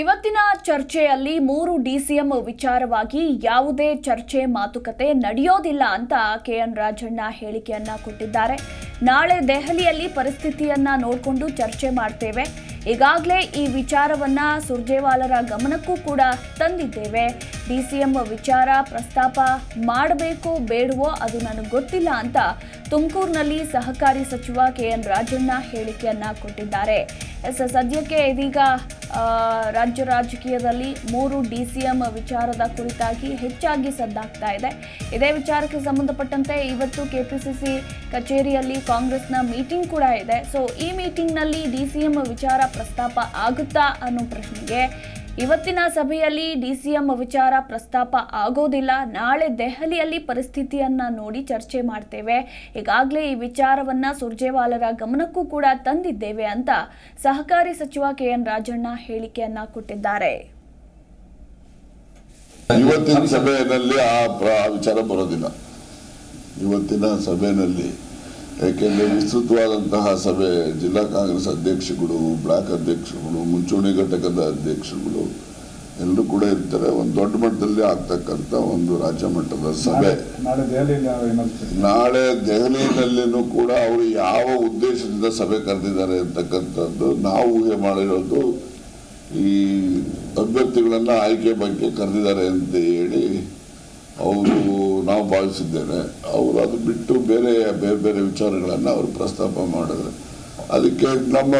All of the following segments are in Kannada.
ಇವತ್ತಿನ ಚರ್ಚೆಯಲ್ಲಿ ಮೂರು ಡಿಸಿಎಂ ವಿಚಾರವಾಗಿ ಯಾವುದೇ ಚರ್ಚೆ ಮಾತುಕತೆ ನಡೆಯೋದಿಲ್ಲ ಅಂತ ಕೆ ಎನ್ ರಾಜಣ್ಣ ಹೇಳಿಕೆಯನ್ನ ಕೊಟ್ಟಿದ್ದಾರೆ. ನಾಳೆ ದೆಹಲಿಯಲ್ಲಿ ಪರಿಸ್ಥಿತಿಯನ್ನ ನೋಡಿಕೊಂಡು ಚರ್ಚೆ ಮಾಡ್ತೇವೆ. ಈಗಾಗಲೇ ಈ ವಿಚಾರವನ್ನ ಸುರ್ಜೇವಾಲರ ಗಮನಕ್ಕೂ ಕೂಡ ತಂದಿದ್ದೇವೆ. ಡಿ ಸಿ ಎಂ ವಿಚಾರ ಪ್ರಸ್ತಾಪ ಮಾಡಬೇಕೋ ಬೇಡವೋ ಅದು ನನಗೆ ಗೊತ್ತಿಲ್ಲ ಅಂತ ತುಮಕೂರಿನಲ್ಲಿ ಸಹಕಾರಿ ಸಚಿವ ಕೆ ಎನ್ ರಾಜಣ್ಣ ಹೇಳಿಕೆಯನ್ನ ಕೊಟ್ಟಿದ್ದಾರೆ. ಎಸ್ ಸದ್ಯಕ್ಕೆ ಇದೀಗ ರಾಜ್ಯ ರಾಜಕೀಯದಲ್ಲಿ ಮೂರು ಡಿ ಸಿ ಎಂ ವಿಚಾರದ ಕುರಿತಾಗಿ ಹೆಚ್ಚಾಗಿ ಸದ್ದಾಗ್ತಾ ಇದೆ. ಇದೇ ವಿಚಾರಕ್ಕೆ ಸಂಬಂಧಪಟ್ಟಂತೆ ಇವತ್ತು ಕೆಪಿಸಿಸಿ ಕಚೇರಿಯಲ್ಲಿ ಕಾಂಗ್ರೆಸ್ನ ಮೀಟಿಂಗ್ ಕೂಡ ಇದೆ. ಸೊ ಈ ಮೀಟಿಂಗ್ನಲ್ಲಿ ಡಿ ಸಿ ಎಂ ವಿಚಾರ ಪ್ರಸ್ತಾಪ ಆಗುತ್ತಾ ಅನ್ನೋ ಪ್ರಶ್ನೆಗೆ ಇವತ್ತಿನ ಸಭೆಯಲ್ಲಿ ಡಿಸಿಎಂ ವಿಚಾರ ಪ್ರಸ್ತಾಪ ಆಗೋದಿಲ್ಲ. ನಾಳೆ ದೆಹಲಿಯಲ್ಲಿ ಪರಿಸ್ಥಿತಿಯನ್ನ ನೋಡಿ ಚರ್ಚೆ ಮಾಡ್ತೇವೆ. ಈಗಾಗಲೇ ಈ ವಿಚಾರವನ್ನ ಸುರ್ಜೇವಾಲರ ಗಮನಕ್ಕೂ ಕೂಡ ತಂದಿದ್ದೇವೆ ಅಂತ ಸಹಕಾರಿ ಸಚಿವ ಕೆ ಎನ್ ರಾಜಣ್ಣ ಹೇಳಿಕೆಯನ್ನ ಕೊಟ್ಟಿದ್ದಾರೆ. ಇವತ್ತಿನ ಸಭೆಯಲ್ಲಿ ಆ ವಿಚಾರ ಬರೋದಿಲ್ಲ. ಇವತ್ತಿನ ಸಭೆಯಲ್ಲಿ ಯಾಕೆಂದ್ರೆ ವಿಸ್ತೃತವಾದಂತಹ ಸಭೆ ಜಿಲ್ಲಾ ಕಾಂಗ್ರೆಸ್ ಅಧ್ಯಕ್ಷಗಳು ಬ್ಲಾಕ್ ಅಧ್ಯಕ್ಷಗಳು ಮುಂಚೂಣಿ ಘಟಕದ ಅಧ್ಯಕ್ಷಗಳು ಎಲ್ಲರೂ ಕೂಡ ಇರ್ತಾರೆ. ಒಂದು ದೊಡ್ಡ ಮಟ್ಟದಲ್ಲಿ ಆಗ್ತಕ್ಕಂಥ ಒಂದು ರಾಜ್ಯ ಮಟ್ಟದ ಸಭೆ? ನಾಳೆ ದೆಹಲಿಯಲ್ಲಿನೂ ಕೂಡ ಅವರು ಯಾವ ಉದ್ದೇಶದಿಂದ ಸಭೆ ಕರೆದಿದ್ದಾರೆ ಅಂತಕ್ಕಂಥದ್ದು ನಾವು ಊಹೆ ಮಾಡಿರೋದು ಈ ಅಭ್ಯರ್ಥಿಗಳನ್ನು ಆಯ್ಕೆ ಬಗ್ಗೆ ಕರೆದಿದ್ದಾರೆ ಅಂತ ಹೇಳಿ ಭಾವಿಸಿದ್ದೇನೆ. ಅವರು ಅದು ಬಿಟ್ಟು ಬೇರೆ ಬೇರೆ ಬೇರೆ ವಿಚಾರಗಳನ್ನು ಅವರು ಪ್ರಸ್ತಾಪ ಮಾಡಿದ್ರೆ. ಅದಕ್ಕೆ ನಮ್ಮ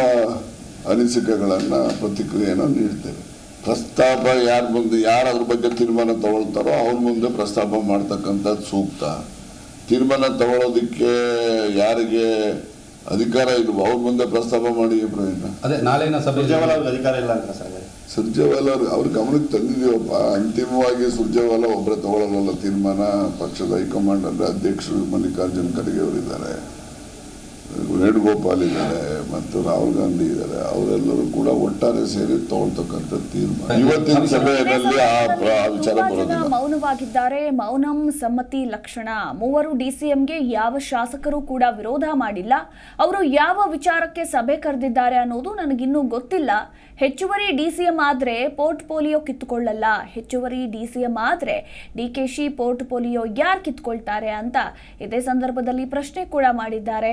ಅನಿಸಿಕೆಗಳನ್ನು ಪ್ರತಿಕ್ರಿಯೆಯನ್ನು ನೀಡ್ತೇವೆ. ಪ್ರಸ್ತಾಪ ಯಾರ ಮುಂದೆ ಯಾರು ಅದ್ರ ಬಗ್ಗೆ ತೀರ್ಮಾನ ತಗೊಳ್ತಾರೋ ಅವ್ರ ಮುಂದೆ ಪ್ರಸ್ತಾಪ ಮಾಡ್ತಕ್ಕಂಥದ್ದು ಸೂಕ್ತ. ತೀರ್ಮಾನ ತಗೊಳ್ಳೋದಕ್ಕೆ ಯಾರಿಗೆ ಅಧಿಕಾರ ಇಲ್ವೋ ಅವ್ರ ಮುಂದೆ ಪ್ರಸ್ತಾಪ ಮಾಡಿ ಪ್ರಯೋಜನ. ಅದೇ ನಾಳೆ ಸಭೆ ಸುರ್ಜೇವಾಲ ಅವ್ರಿಗೆ ಅಧಿಕಾರ ಇಲ್ಲ ಅಂತ ಸರ್. ಸುರ್ಜೇವಾಲ ಅವ್ರ ಗಮನಕ್ಕೆ ತಂದಿದೀವಪ್ಪ ಅಂತಿಮವಾಗಿ ಸುರ್ಜೇವಾಲ ಒಬ್ಬರೇ ತಗೊಳ್ಳಲ್ಲ ತೀರ್ಮಾನ ಪಕ್ಷದ ಹೈಕಮಾಂಡ್ ಅಂದ್ರೆ ಅಧ್ಯಕ್ಷರು ಮಲ್ಲಿಕಾರ್ಜುನ್ ಖರ್ಗೆ ಅವರಿದ್ದಾರೆ. ವೇಣುಗೋಪಾಲ್ ಇದ್ದಾರೆ ಮತ್ತು ರಾಹುಲ್ ಗಾಂಧಿ ಇದ್ದಾರೆ ಅವರೆಲ್ಲರೂ ಕೂಡ ಒಟ್ಟಾರೆ ಸೇರಿ ತಗೊಳ್ತಕ್ಕಂಥ ತೀರ್ಮಾನ. ಇವತ್ತಿನ ಸಭೆಯಲ್ಲಿ ಆ ವಿಚಾರ ಬರೋದಿಲ್ಲ. ಮೌನವಾಗಿದ್ದಾರೆ ಮೌನಂ ಸಮ್ಮತಿ ಲಕ್ಷಣ. ಮೂವರು ಡಿಸಿಎಂಗೆ ಯಾವ ಶಾಸಕರು ಕೂಡ ವಿರೋಧ ಮಾಡಿಲ್ಲ. ಅವರು ಯಾವ ವಿಚಾರಕ್ಕೆ ಸಭೆ ಕರೆದಿದ್ದಾರೆ ಅನ್ನೋದು ನನಗಿನ್ನೂ ಗೊತ್ತಿಲ್ಲ. ಹೆಚ್ಚುವರಿ ಡಿಸಿಎಂ ಆದ್ರೆ ಪೋರ್ಟ್ ಪೋಲಿಯೋ ಕಿತ್ತುಕೊಳ್ಳಲ್ಲ. ಹೆಚ್ಚುವರಿ ಡಿಸಿಎಂ ಆದ್ರೆ ಡಿಕೆಶಿ ಪೋರ್ಟ್ ಪೋಲಿಯೋ ಯಾರು ಕಿತ್ಕೊಳ್ತಾರೆ ಅಂತ ಇದೇ ಸಂದರ್ಭದಲ್ಲಿ ಪ್ರಶ್ನೆ ಕೂಡ ಮಾಡಿದ್ದಾರೆ.